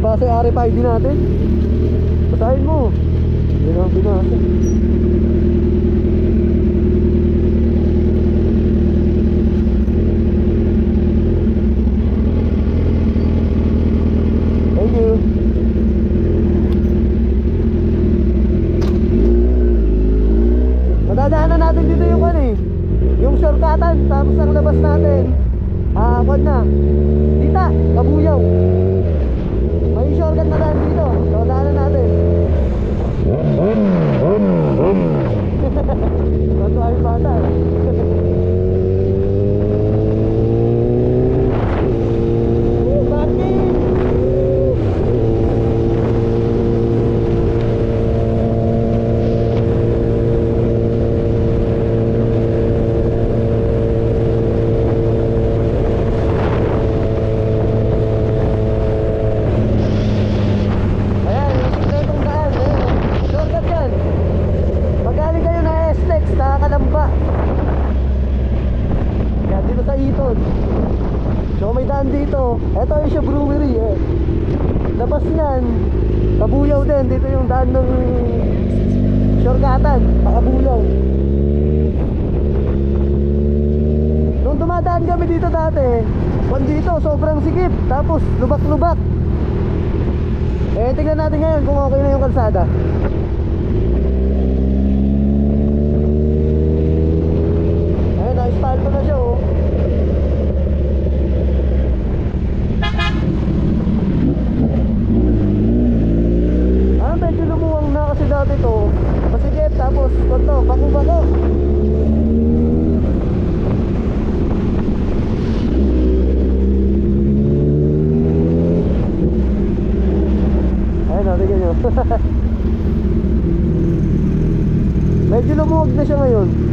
binabasa yung RFID natin. Basahin mo. Yan ang binasa. Thank you. Madadaanan natin dito yung ano eh. Yung shortcutan, tapos ang labas natin. Ah, na. Iton. So may daan dito. Ito yung siya brewery. Eh. Labas niyan, Kabuyaw din. Dito yung daan ng shortcutan. Pakabuyaw. Nung dumadaan kami dito dati, kung dito, sobrang sikip. Tapos, lubak-lubak. Eh, tingnan natin ngayon kung okay na yung kalsada. Ayun, na-espalto na siya, oh. Ah, medyo lumuwang na kasi dati to. Masigit, tapos, konto, bako-bako. Ayun, nabigyan nyo. Medyo lumuwag na siya ngayon.